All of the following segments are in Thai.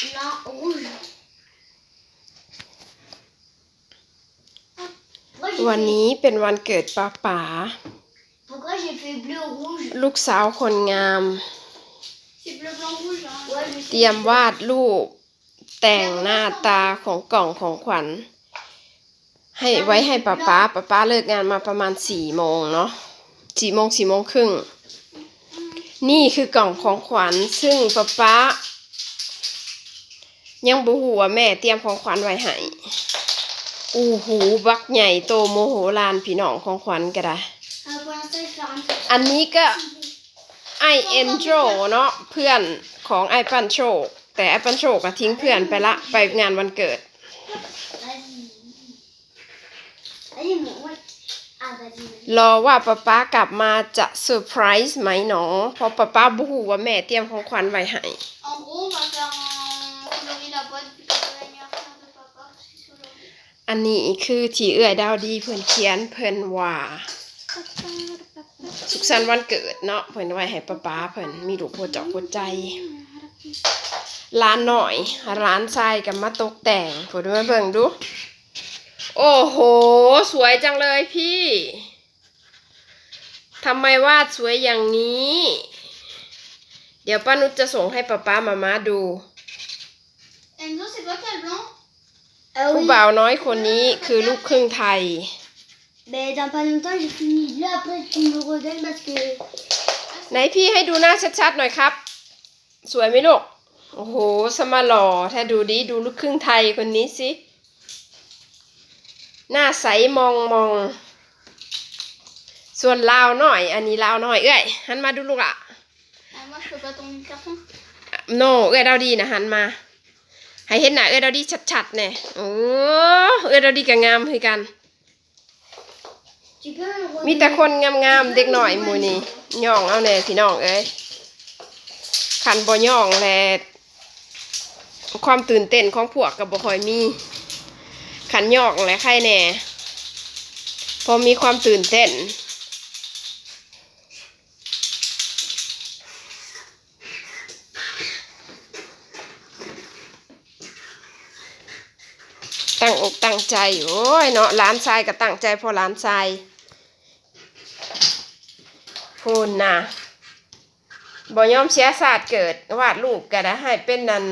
Blanc, rouge. Pourquoi j'ai วัน fait- นี้เป็นวันเกิดป้าป๋า Pourquoi j'ai fait bleu, rouge ลูกสาวคนงาม C'est bleu, blanc, rouge. Hein. Ouais, j'ai เตรียมวาดรูป แต่งหน้าตาของกล่องของขวัญ ให้ไว้ให้ป้าป๋าป้าป๋าเลิกงานมาประมาณสี่โมงเนาะสี่โมงสี่โมงครึ่ง นี่คือกล่องของขวัญซึ่งป้าป๋า ยังบูหัวแม่เตรียมของขวัญไว้ให้อู้หูบักใหญ่โตโมโหลานพี่น้องของขวัญก็ได้อันนี้ก็ไอเอ็นโจเนาะเพื่อนของไอปันโชคแต่ไอปันโชคก็ทิ้งเพื่อนไปละไปงานวันเกิด รอว่าป๊าป๊ากลับมาจะเซอร์ไพรส์ไหมเนาะเพราะป๊าป๊าบูฮูว่าแม่เตรียมของขวัญไว้ให้ อันนี้คือที่เอื้อยดาวดีเพื่อนเขียนเพื่อนว่า สุขสันต์วันเกิดเนาะเพื่อนไว้ให้ป๊าป๊าเพื่อนมีรูปหัวเจาะหัวใจร้านหน่อย ร้านทรายกับมาตกแต่งผมดูมาเบิ่งดู โอ้โห สวยจังเลยพี่ทำไมวาดสวยอย่างนี้ เดี๋ยวป้านุชจะส่งให้ป๊าป๊ามามาดู Enzo, c'est toi qui as le blanc ผู้บ่าวน้อยคนนี้คือลูกครึ่งไทย Mais dans pas longtemps, j'ai fini. Là, après, tu me redonnes parce que. ไหนพี่ให้ดูหน้าชัดๆหน่อยครับ สวยไหมลูก โอ้โห สมาหล่อถ้าดูดิดูลูกครึ่งไทยคนนี้สิ หน้าใสมองมอง ส่วนลาวหน่อย อันนี้ลาวหน่อย เอ้ยหันมาดูลูกอะ Ah, moi, je peux pas ton carton. โนเอ้ยดาวดีนะหันมา ให้เห็นหน้าเอ้ยดาดีชัดๆเนี่ยโอ้เอ้ยดาดีก็งามคือกัน มีแต่คนงามๆเด็กหน่อยมูนี่ย่องเอาแน่พี่น้องเอ้ยคันบ่ย่องแลความตื่นเต้นของพวกกับบ่คอยมี ขันย่องและใครแน่พอมีความตื่นเต้น ตั้งอกตั้งใจโอ้ยเนาะร้านทรายก็ตั้งใจพอร้านทรายพูนนะบ่ยอมเสียศาสตร์เกิดวาดรูปก็ได้ให้เป็นนัน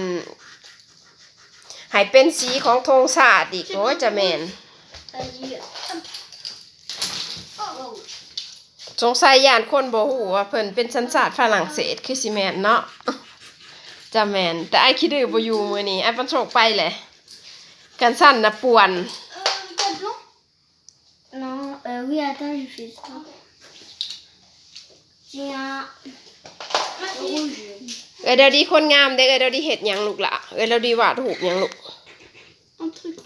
ให้เป็นสีของธงศาสตร์อีกโอ้ยจะแมนสงสัยยานคนบ่ฮู้ว่าเพิ่นเป็นสัญชาติฝรั่งเศสคือสิแมนเนาะจะแมนแต่ไอ้คิดดื้อบ่อยู่มื้อนี้ไอ้ปันโชคไปแหละ กันสั้นนะป่วน Euh, t'as le blanc Non, euh, oui, attends, je fais ça. J'ai un rouge. เอ้ยเดี๋ยวดีคนงามเด้อเอ้ยเดี๋ยวดีเฮ็ดหยังลูกละเอ้ยเดี๋ยวดีวาดรูปหยังลูก Un truc.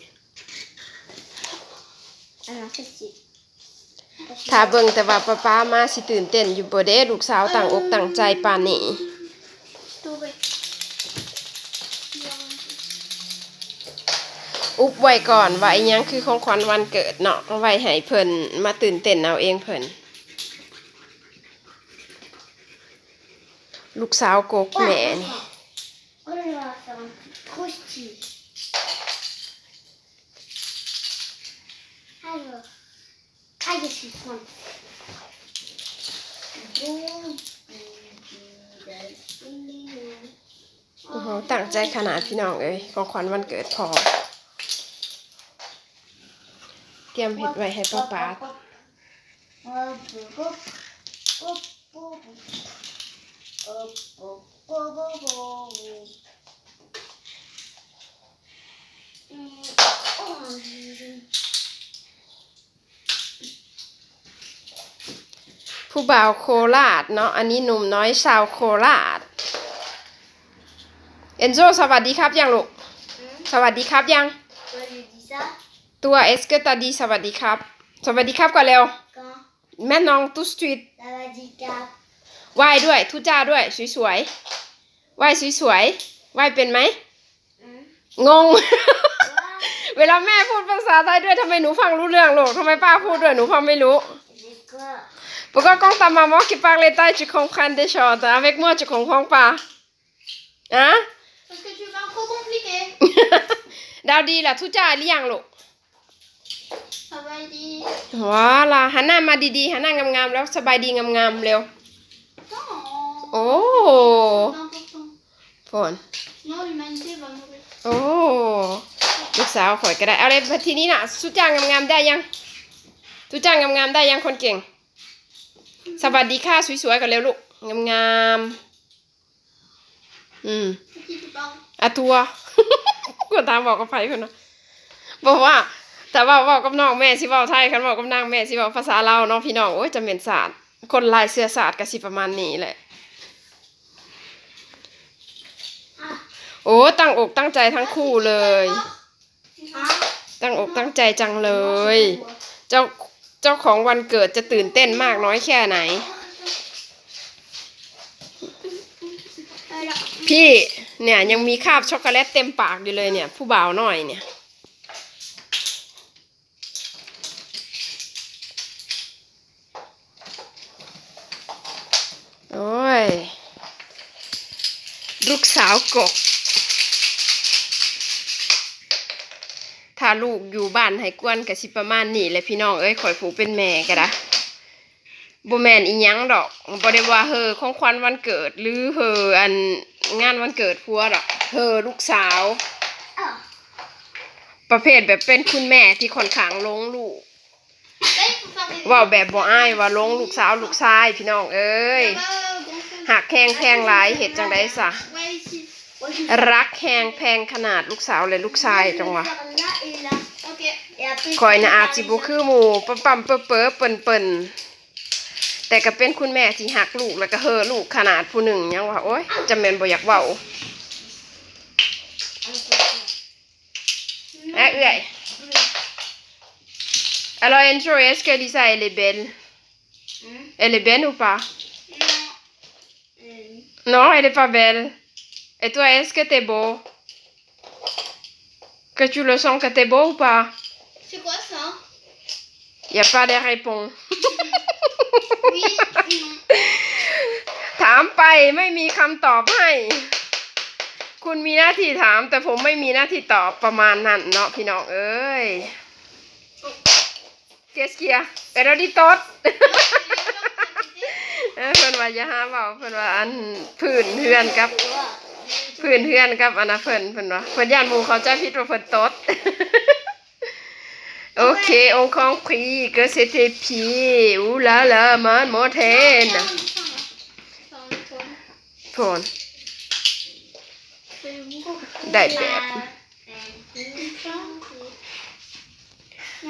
Alors, ça, c'est. ถ้าเบิ่งแต่ว่าป้าป้ามาสิตื่นเต้นอยู่บ่เด้ลูกสาวต่างอกต่างใจปานนี้ Doré. อุบไว้ก่อนว่าอิหยังคือของขวัญวันเกิดเนาะเอาไว้ให้เพิ่นมาตื่นเต้นเอาเองเพิ่นลูกสาวโกกแม่นี่ Oh là là, on va faire un truc trop stylé. Alors. Ah, je suis fan. Bon. โอ้โหตั้งใจขนาดพี่น้องเอ้ยของขวัญวันเกิดพอเต รียมเฮ็ดไว้ให้ป้าป้าผู้บ่าวโคราชเนาะ อันนี้หนุ่มน้อยชาวโคราช เอนโซสวัสดีครับยังลูก สวัสดีครับยัง Toi, je dis ça ตัวเอสเกตาดีสวัสดีครับ สวัสดีครับก่อนเร็ว quand แม่น้องตุสตรีท ça va dire cap. ไหว้ด้วยทุจ้าด้วย สวยๆไหว้สวยๆไหว้เป็นไหมงง เวลาแม่พูดภาษาไทยด้วยทำไมหนูฟังรู้เรื่องลูกทำไมป้าพูดด้วยหนูฟังไม่รู้ C'est quoi Pourquoi quand ta maman qui parle thaï, tu comprends des choses Avec moi, tu comprends pas Hein Parce que tu parles trop compliqué. ดาวดีล่ะ ทุจ่าหรือยังลูก Ça va dire. ว้าล่ะหันหน้ามาดีๆหันหน้างามๆแล้วสบายดีงามๆเร็ว Non. โอ้ C'est important. ฝน Sinon, l'humanité va mourir. โอ้ลูกสาวข่อยก็ได้ เอาเลยทีนี้น่ะสุจ้างามๆได้ยังสุจ้างามๆได้ยังคนเก่ง สวัสดีค่ะสวยๆกันเร็วลูกงามๆอืม C'est qui tu parles อาตัวกูตามบอกกับไผเพิ่นนะบอกว่า แต่ว่าบอกกับน้องแม่สิเว้าไทยคันบอกกับนางแม่สิเว้าภาษาลาวเนาะพี่น้องโอ้ยจะเป็นศาสตร์คนลายเสื้อศาสตร์ก็สิประมาณนี้แหละ โอ้ตั้งอกตั้งใจทั้งคู่เลย ตั้งอกตั้งใจจังเลย เจ้าเจ้าของวันเกิดจะตื่นเต้นมากน้อยแค่ไหน พี่เนี่ยยังมีคาบช็อกโกแลตเต็มปากอยู่เลยเนี่ย ผู้บ่าวหน่อยเนี่ย โอ้ย ลูกสาวกก ถ้าลูกอยู่บ้านให้กวนกับสิประมาณนี้แหละพี่น้อง เอ้ยข่อยผูเป็นแม่ก็ได้บ่แม่นอีหยังดอกบ่ได้ว่าเฮอของขวัญวันเกิด หรือเฮออันงานวันเกิดพัวดอกเฮอลูกสาว ah. ประเภทแบบเป็นคุณแม่ที่ค่อนข้างลงลูก ว่าแบบบ่อายว่าลงลูกสาวลูกชายพี่น้องเอ้ย Là-bas, gonfle. หักแข้งแพงหลายเฮ็ดจังไดซะ Ouais, ici. Ouais, je vais รักแหงแพงขนาดลูกสาวเลยลูกชายจังวะ faire là et là. Ok. Et après, คอย je นะ vais อาจ faire สิ les บ่ autres. คือหมู่ปั๊มปั๊มเปอเปอเปิ่นเปิ่นแต่ก็เป็นคุณแม่ที่หักลูกแล้วก็เฮอลูกขนาดผู้หนึ่งยังว่าโอ๊ยจำเป็นบ่อยากเว้าอะเอื้อย Alors Enjo, est-ce que Lisa elle est belle Hmm? Elle est belle ou pas Non. Euh, Non, elle est pas belle. Et toi, est-ce que t'es beau Que tu le sens que t'es beau ou pas C'est quoi ça Y a pas de réponse. Oui, non. ถามไปไม่มีคำตอบให้ คุณมีหน้าที่ถาม แต่ผมไม่มีหน้าที่ตอบประมาณนั้นเนาะพี่น้องเอ้ย เกสเกียเอรดิตดเออเพิ่นว่าอย่าหาเว้าเพิ่นว่าอันพื้นเฮือนกับพื้นเฮือนกับอันนะเพิ่นเพิ่นว่าเพิ่นย่านหมู่เขาใจผิดว่าเพิ่นตดโอเค on compris que c'était pied. Ouh là là, man, montagne. พนได้แบบ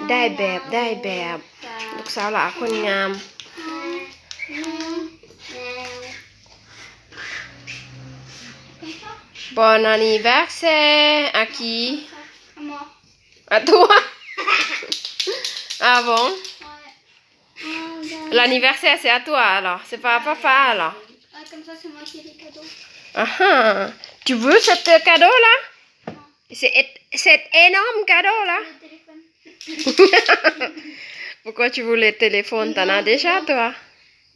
ได้แบบได้แบบ ลูกสาวหลาคนงาม Bon anniversaire à qui Moi. À toi Ah bon Ouais. L'anniversaire c'est à toi alors, c'est pas à papa alors Ah, comme ça, c'est moi qui ai les cadeaux. Ah ah. Tu veux ce cadeau là Non. C'est cet énorme cadeau là Le téléphone. Pourquoi tu veux le téléphone T'en as déjà toi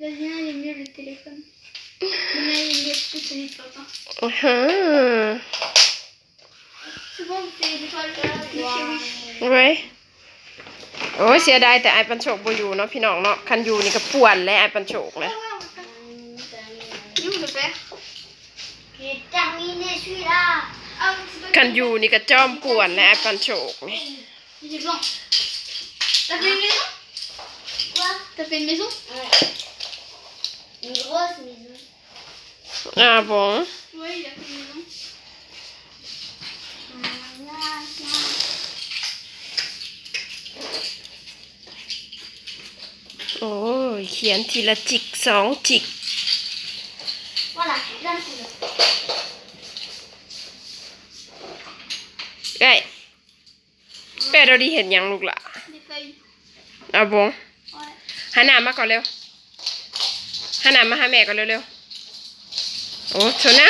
Le mien, il est mieux, le téléphone. Le mien, il est mieux que celui de papa. Ah ah. C'est bon, c'est des toiles de chez Wish. เว้ยโอ้ยเสียดายแต่ไอ้ปันโฉกบ่อยู่เนาะพี่น้องเนาะคันอยู่นี่ก็ป่วนเลยไอ้ปันโฉกเลย Ah ouais, on va faire. Il est où le père J'ai terminé celui-là. Ah, c'est toi คันอยู่นี่ก็จอมป่วนเลยไอ้ปันโฉกนี่ Il est blanc. T'as fait une maison Quoi T'as fait une maison Ouais. Une grosse maison. อ่าบง Ouais, il a fait une maison. Là, là. โอ้ยเขียนทีละจิกสองจิก Voilà, là, c'est là. ได้แปดเราดีเห็นยังลูกละ Des feuilles. อ่าบงหันหน้ามาก่อนเร็วหันหน้ามาหาแม่ก่อนเร็วๆโอ้โถนะ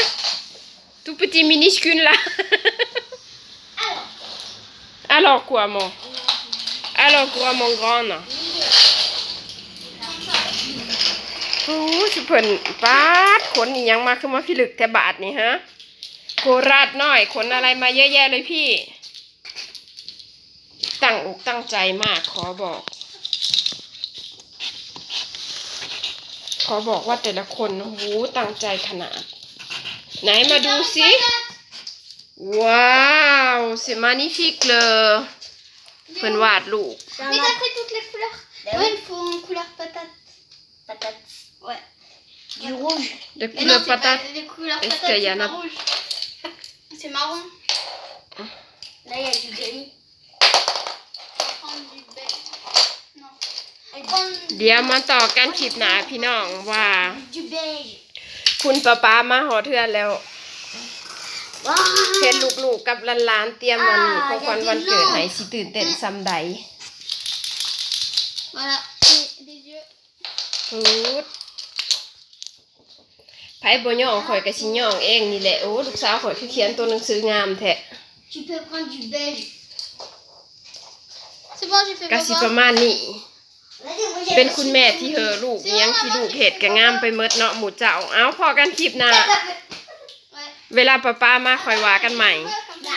tout petit minuscule là Alors, alors quoi mon alors quoi mon grand โอ้ยสิเพิ่นปาดขนนี่ยังมาคือมาพิลึกแทบาทนี่ฮะ โคราชน้อยขนอะไรมาเยอะแยะเลยพี่ ตั้งอกตั้งใจมากขอบอก ขอบอกว่าแต่ละคนโอ้โหตั้งใจขนาด ไหนมาดูสิว้าว c'est magnifique เลยเพิ่นวาดลูก Mais t'as pris toutes les couleurs Ben Ouais, oui. il faut une couleur patate. Patate. Ouais. Du rouge. de Mais non, couleur c'est pas patate des couleurs Est-ce patates, qu'il y c'est en a- pas rouge. C'est marron. Là, il y a du gris. On va prendre du beige. Non. On va prendre เดี๋ยวมาต่อกันคลิปหนาพี่น้องว่า Du beige. คุณป้าป้ามาหอเทือนแล้ว Waouh. เห็นลูกๆกับหลานๆเตรียมวันอ่าของขวัญอยากกินวันเกิดนมให้สิตื่นเต้นซ้ำใด Voilà. Et des yeux. พูดไผบ่ย่องข่อยก็สิย่องเองนี่แหละโอ้ลูกสาวข่อยคือเขียนตัวหนังสืองามแท้ Tu peux prendre du beige. C'est bon, j'ai fait ก็ papa. สิประมาณนี้ Vas-y, moi, j'ai เป็นคุณแม่ที่เหอะลูกอิหยังที่ลูกเห็ดก็งามไปเมดเนาะหมูเจ้า เอาพอกันคลิปหน้า Ouais. เวลาป้าป้ามาคอยว่ากันใหม่ Ouais,